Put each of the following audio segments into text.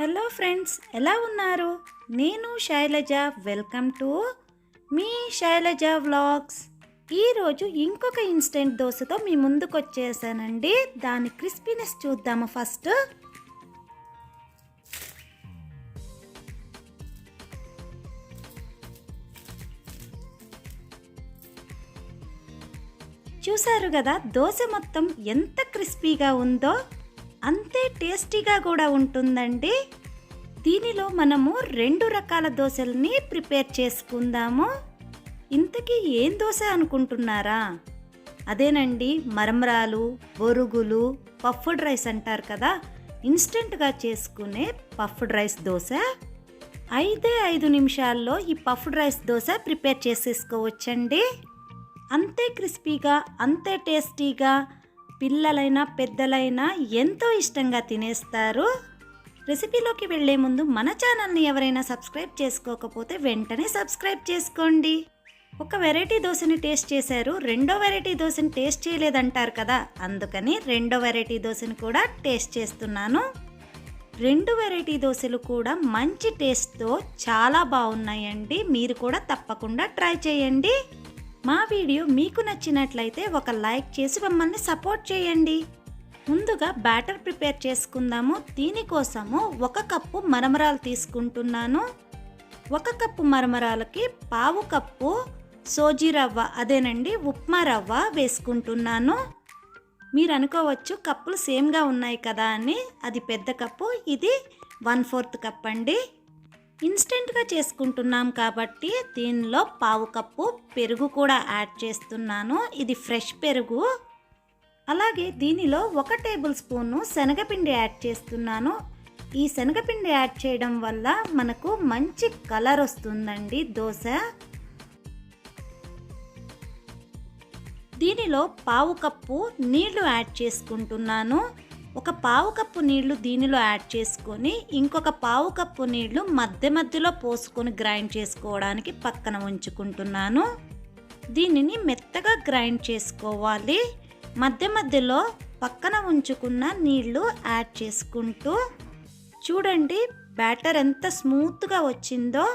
Hello friends ఎలా ఉన్నారు? నేను శైలజ వెల్కమ్ టు మీ శైలజ వ్లాగ్స్. ఈరోజు ఇంకొక ఇన్స్టెంట్ దోశతో మీ ముందుకు వచ్చేసానండి. దాని క్రిస్పీనెస్ చూద్దాము ఫస్ట్. చూసారు కదా దోశ మొత్తం ఎంత క్రిస్పీగా ఉందో? అంతే టేస్టీగా కూడా ఉంటుందండి. దీనిలో మనము రెండు రకాల దోశల్ని ప్రిపేర్ చేసుకుందాము. ఇంతకీ ఏం దోశ అనుకుంటున్నారా? అదేనండి మరమరాలు బొరుగులు పఫ్డ్ రైస్ అంటారు కదా. ఇన్స్టెంట్గా చేసుకునే పఫ్డ్ రైస్ దోశ. ఐదే ఐదు నిమిషాల్లో ఈ పఫ్డ్ రైస్ దోశ ప్రిపేర్ చేసేసుకోవచ్చండి. అంతే క్రిస్పీగా అంతే టేస్టీగా పిల్లలైనా పెద్దలైనా ఎంతో ఇష్టంగా తినేస్తారు. రెసిపీలోకి వెళ్ళే ముందు మన ఛానల్ని ఎవరైనా సబ్స్క్రైబ్ చేసుకోకపోతే వెంటనే సబ్స్క్రైబ్ చేసుకోండి. ఒక వెరైటీ దోశని టేస్ట్ చేశారు. రెండో వెరైటీ దోశని టేస్ట్ చేయలేదంటారు కదా? అందుకని రెండో వెరైటీ దోశని కూడా టేస్ట్ చేస్తున్నాను. రెండు వెరైటీ దోశలు కూడా మంచి టేస్ట్తో చాలా బాగున్నాయండి. మీరు కూడా తప్పకుండా ట్రై చేయండి. మా వీడియో మీకు నచ్చినట్లయితే ఒక లైక్ చేసి మమ్మల్ని సపోర్ట్ చేయండి. ముందుగా బ్యాటర్ ప్రిపేర్ చేసుకుందాము. దీనికోసము ఒక కప్పు మరమరాలు తీసుకుంటున్నాను. ఒక కప్పు మరమరాలకి పావు కప్పు సోజీ రవ్వ అదేనండి ఉప్మా రవ్వ వేసుకుంటున్నాను. మీరు అనుకోవచ్చు కప్పులు సేమ్గా ఉన్నాయి కదా అని. అది పెద్ద కప్పు ఇది వన్ ఫోర్త్ కప్ అండి. ఇన్స్టెంట్గా చేసుకుంటున్నాం కాబట్టి దీనిలో పావు కప్పు పెరుగు కూడా యాడ్ చేస్తున్నాను. ఇది ఫ్రెష్ పెరుగు. అలాగే దీనిలో ఒక టేబుల్ స్పూను శనగపిండి యాడ్ చేస్తున్నాను. ఈ శనగపిండి యాడ్ చేయడం వల్ల మనకు మంచి కలర్ వస్తుందండి దోశ. దీనిలో పావు కప్పు నీళ్ళు యాడ్ చేసుకుంటున్నాను. ఒక పావు కప్పు నీళ్ళు దీనిలో యాడ్ చేసుకొని ఇంకొక పావు కప్పు నీళ్ళు మధ్య మధ్యలో పోసుకొని గ్రైండ్ చేసుకోవడానికి పక్కన ఉంచుకుంటున్నాను. దీనిని మెత్తగా గ్రైండ్ చేసుకోవాలి. మధ్య మధ్యలో పక్కన ఉంచుకున్న నీళ్ళు యాడ్ చేసుకుంటూ చూడండి బ్యాటర్ ఎంత స్మూత్గా వచ్చిందో.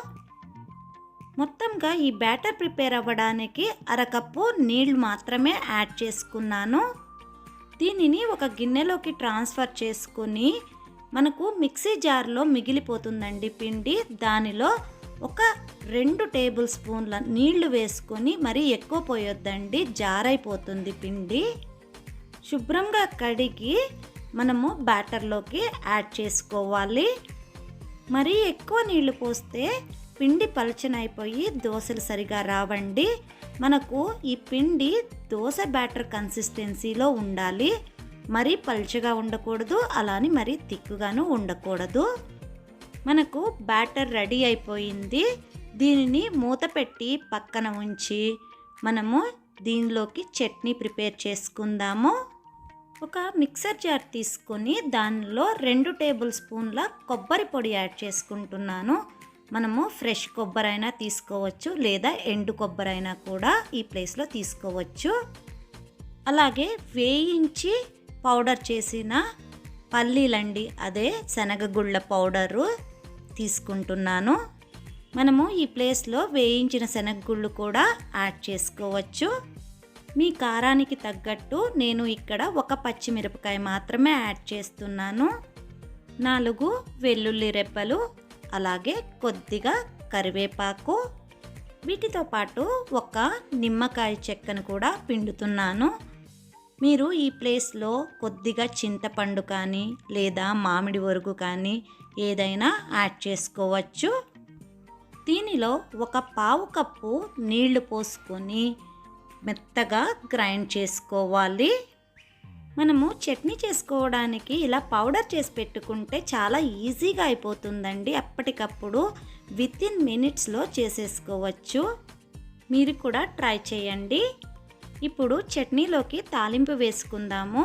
మొత్తంగా ఈ బ్యాటర్ ప్రిపేర్ అవ్వడానికి అరకప్పు నీళ్ళు మాత్రమే యాడ్ చేసుకున్నాను. దీనిని ఒక గిన్నెలోకి ట్రాన్స్ఫర్ చేసుకొని మనకు మిక్సీ జార్లో మిగిలిపోతుందండి పిండి. దానిలో ఒక రెండు టేబుల్ స్పూన్ల నీళ్ళు వేసుకొని మరీ ఎక్కువ పోయొద్దండి జారైపోతుంది పిండి. శుభ్రంగా కడిగి మనము బ్యాటర్లోకి యాడ్ చేసుకోవాలి. మరీ ఎక్కువ నీళ్ళు పోస్తే పిండి పలచనైపోయి దోశలు సరిగా రావండి. మనకు ఈ పిండి దోశ బ్యాటర్ కన్సిస్టెన్సీలో ఉండాలి. మరీ పల్చగా ఉండకూడదు అలాని మరీ తిక్కుగాను ఉండకూడదు. మనకు బ్యాటర్ రెడీ అయిపోయింది. దీనిని మూత పెట్టి పక్కన ఉంచి మనము దీనిలోకి చట్నీ ప్రిపేర్ చేసుకుందాము. ఒక మిక్సర్ జార్ తీసుకొని దానిలో రెండు టేబుల్ స్పూన్ల కొబ్బరి పొడి యాడ్ చేసుకుంటున్నాను. మనము ఫ్రెష్ కొబ్బరి అయినా తీసుకోవచ్చు లేదా ఎండు కొబ్బరి అయినా కూడా ఈ ప్లేస్లో తీసుకోవచ్చు. అలాగే వేయించి పౌడర్ చేసిన పల్లీలండి అదే శనగగుళ్ళ పౌడరు తీసుకుంటున్నాను. మనము ఈ ప్లేస్లో వేయించిన శనగగుళ్ళు కూడా యాడ్ చేసుకోవచ్చు. మీ కారానికి తగ్గట్టు నేను ఇక్కడ ఒక పచ్చిమిరపకాయ మాత్రమే యాడ్ చేస్తున్నాను. నాలుగు వెల్లుల్లి రెప్పలు అలాగే కొద్దిగా కరివేపాకు వీటితో పాటు ఒక నిమ్మకాయ చెక్కను కూడా పిండుతున్నాను. మీరు ఈ ప్లేస్లో కొద్దిగా చింతపండు కానీ లేదా మామిడి వరకు కానీ ఏదైనా యాడ్ చేసుకోవచ్చు. దీనిలో ఒక పావు కప్పు నీళ్ళు పోసుకొని మెత్తగా గ్రైండ్ చేసుకోవాలి. మనము చట్నీ చేసుకోవడానికి ఇలా పౌడర్ చేసి పెట్టుకుంటే చాలా ఈజీగా అయిపోతుందండి. అప్పటికప్పుడు విత్ ఇన్ మినిట్స్లో చేసేసుకోవచ్చు. మీరు కూడా ట్రై చేయండి. ఇప్పుడు చట్నీలోకి తాలింపు వేసుకుందాము.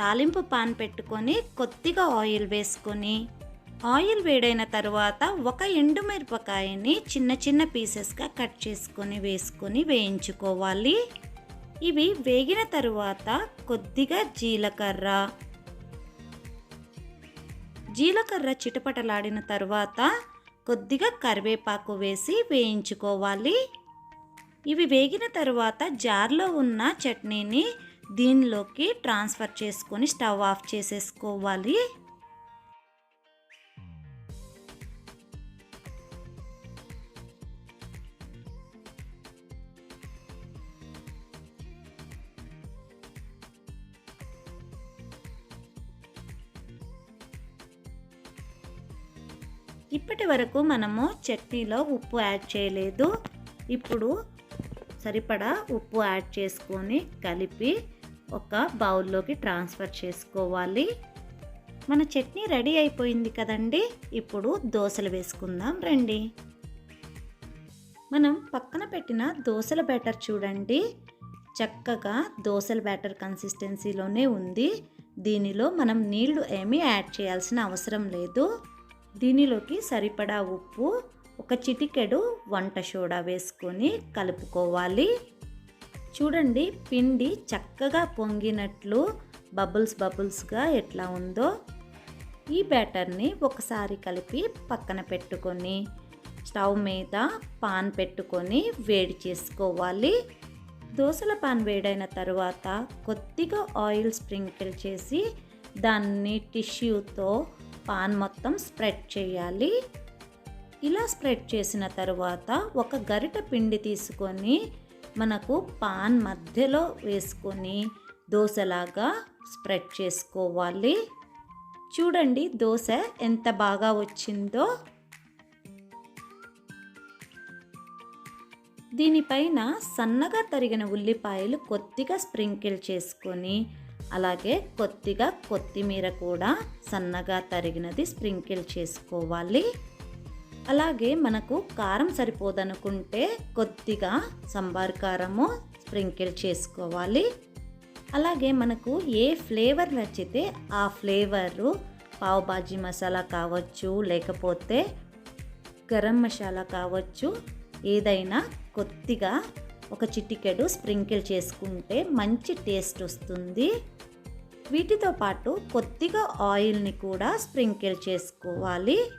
తాలింపు పాన్ పెట్టుకొని కొద్దిగా ఆయిల్ వేసుకొని ఆయిల్ వేడైన తర్వాత ఒక ఎండుమిరపకాయని చిన్న చిన్న పీసెస్గా కట్ చేసుకొని వేసుకొని వేయించుకోవాలి. ఇవి వేగిన తరువాత కొద్దిగా జీలకర్ర. జీలకర్ర చిటపటలాడిన తర్వాత కొద్దిగా కరివేపాకు వేసి వేయించుకోవాలి. ఇవి వేగిన తర్వాత జార్లో ఉన్న చట్నీని దీనిలోకి ట్రాన్స్ఫర్ చేసుకొని స్టవ్ ఆఫ్ చేసేసుకోవాలి. ఇప్పటి వరకు మనము చట్నీలో ఉప్పు యాడ్ చేయలేదు. ఇప్పుడు సరిపడా ఉప్పు యాడ్ చేసుకొని కలిపి ఒక బౌల్లోకి ట్రాన్స్ఫర్ చేసుకోవాలి. మన చట్నీ రెడీ అయిపోయింది కదండి? ఇప్పుడు దోశలు వేసుకుందాం రండి. మనం పక్కన పెట్టిన దోశల బ్యాటర్ చూడండి. చక్కగా దోశల బ్యాటర్ కన్సిస్టెన్సీలోనే ఉంది. దీనిలో మనం నీళ్ళు ఏమీ యాడ్ చేయాల్సిన అవసరం లేదు. దీనిలోకి సరిపడా ఉప్పు ఒక చిటికెడు వంట సోడా వేసుకొని కలుపుకోవాలి. చూడండి పిండి చక్కగా పొంగినట్లు బబుల్స్ బబుల్స్గా ఎట్లా ఉందో. ఈ బ్యాటర్ని ఒకసారి కలిపి పక్కన పెట్టుకొని స్టవ్ మీద పాన్ పెట్టుకొని వేడి చేసుకోవాలి. దోశల పాన్ వేడైన తర్వాత కొద్దిగా ఆయిల్ స్ప్రింకిల్ చేసి దాన్ని టిష్యూతో పాన్ మొత్తం స్ప్రెడ్ చేయాలి. ఇలా స్ప్రెడ్ చేసిన తర్వాత ఒక గరిట పిండి తీసుకొని మనకు పాన్ మధ్యలో వేసుకొని దోశలాగా స్ప్రెడ్ చేసుకోవాలి. చూడండి దోశ ఎంత బాగా వచ్చిందో. దీనిపైన సన్నగా తరిగిన ఉల్లిపాయలు కొద్దిగా స్ప్రింకిల్ చేసుకొని అలాగే కొద్దిగా కొత్తిమీర కూడా సన్నగా తరిగినది స్ప్రింకిల్ చేసుకోవాలి. అలాగే మనకు కారం సరిపోదనుకుంటే కొద్దిగా సంబార్ కారము స్ప్రింకిల్ చేసుకోవాలి. అలాగే మనకు ఏ ఫ్లేవర్ నచ్చితే ఆ ఫ్లేవరు పావు బాజీ మసాలా కావచ్చు లేకపోతే గరం మసాలా కావచ్చు ఏదైనా కొద్దిగా ఒక చిటికెడు స్ప్రింకిల్ చేసుకుంటే మంచి టేస్ట్ వస్తుంది. వీటితో పాటు కొద్దిగా ఆయిల్ని కూడా స్ప్రింకిల్ చేసుకోవాలి.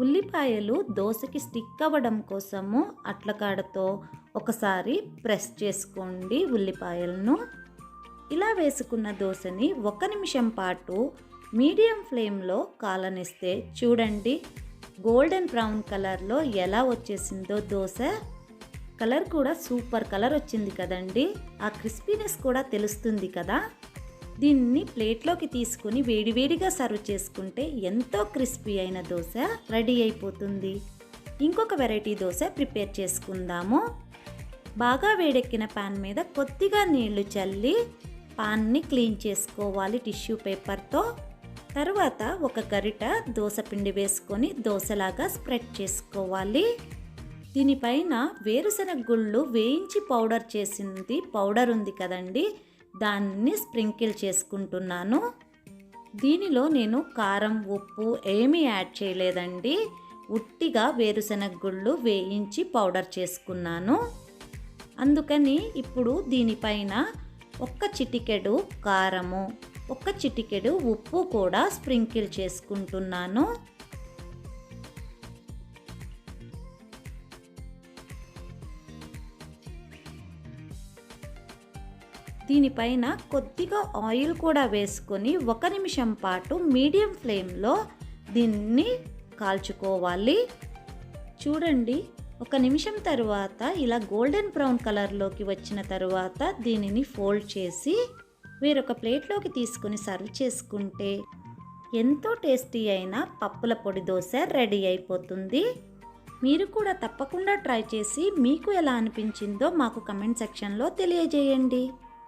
ఉల్లిపాయలు దోశకి స్టిక్ అవ్వడం కోసము అట్లకాడతో ఒకసారి ప్రెస్ చేసుకోండి ఉల్లిపాయలను. ఇలా వేసుకున్న దోశని ఒక నిమిషం పాటు మీడియం ఫ్లేమ్లో కాలనిస్తే చూడండి గోల్డెన్ బ్రౌన్ కలర్లో ఎలా వచ్చేసిందో దోశ. కలర్ కూడా సూపర్ కలర్ వచ్చింది కదండి. ఆ క్రిస్పీనెస్ కూడా తెలుస్తుంది కదా. దీన్ని ప్లేట్లోకి తీసుకుని వేడివేడిగా సర్వ్ చేసుకుంటే ఎంతో క్రిస్పీ అయిన దోశ రెడీ అయిపోతుంది. ఇంకొక వెరైటీ దోశ ప్రిపేర్ చేసుకుందాము. బాగా వేడెక్కిన పాన్ మీద కొద్దిగా నీళ్ళు చల్లి పాన్ని క్లీన్ చేసుకోవాలి టిష్యూ పేపర్తో. తర్వాత ఒక గరిట దోశ పిండి వేసుకొని దోశలాగా స్ప్రెడ్ చేసుకోవాలి. దీనిపైన వేరుశనగ గుళ్ళు వేయించి పౌడర్ చేసింది పౌడర్ ఉంది కదండి. దాన్ని స్ప్రింకిల్ చేసుకుంటున్నాను. దీనిలో నేను కారం ఉప్పు ఏమీ యాడ్ చేయలేదండి. ఉట్టిగా వేరుశనగ గుళ్ళు వేయించి పౌడర్ చేసుకున్నాను. అందుకని ఇప్పుడు దీనిపైన ఒక్క చిటికెడు కారము ఒక్క చిటికెడు ఉప్పు కూడా స్ప్రింకిల్ చేసుకుంటున్నాను. దీనిపైన కొద్దిగా ఆయిల్ కూడా వేసుకొని ఒక నిమిషం పాటు మీడియం ఫ్లేమ్లో దీన్ని కాల్చుకోవాలి. చూడండి ఒక నిమిషం తర్వాత ఇలా గోల్డెన్ బ్రౌన్ కలర్లోకి వచ్చిన తర్వాత దీనిని ఫోల్డ్ చేసి వేరొక ప్లేట్లోకి తీసుకుని సర్వ్ చేసుకుంటే ఎంతో టేస్టీ అయిన పప్పుల పొడి దోశ రెడీ అయిపోతుంది. మీరు కూడా తప్పకుండా ట్రై చేసి మీకు ఎలా అనిపించిందో మాకు కమెంట్ సెక్షన్లో తెలియజేయండి.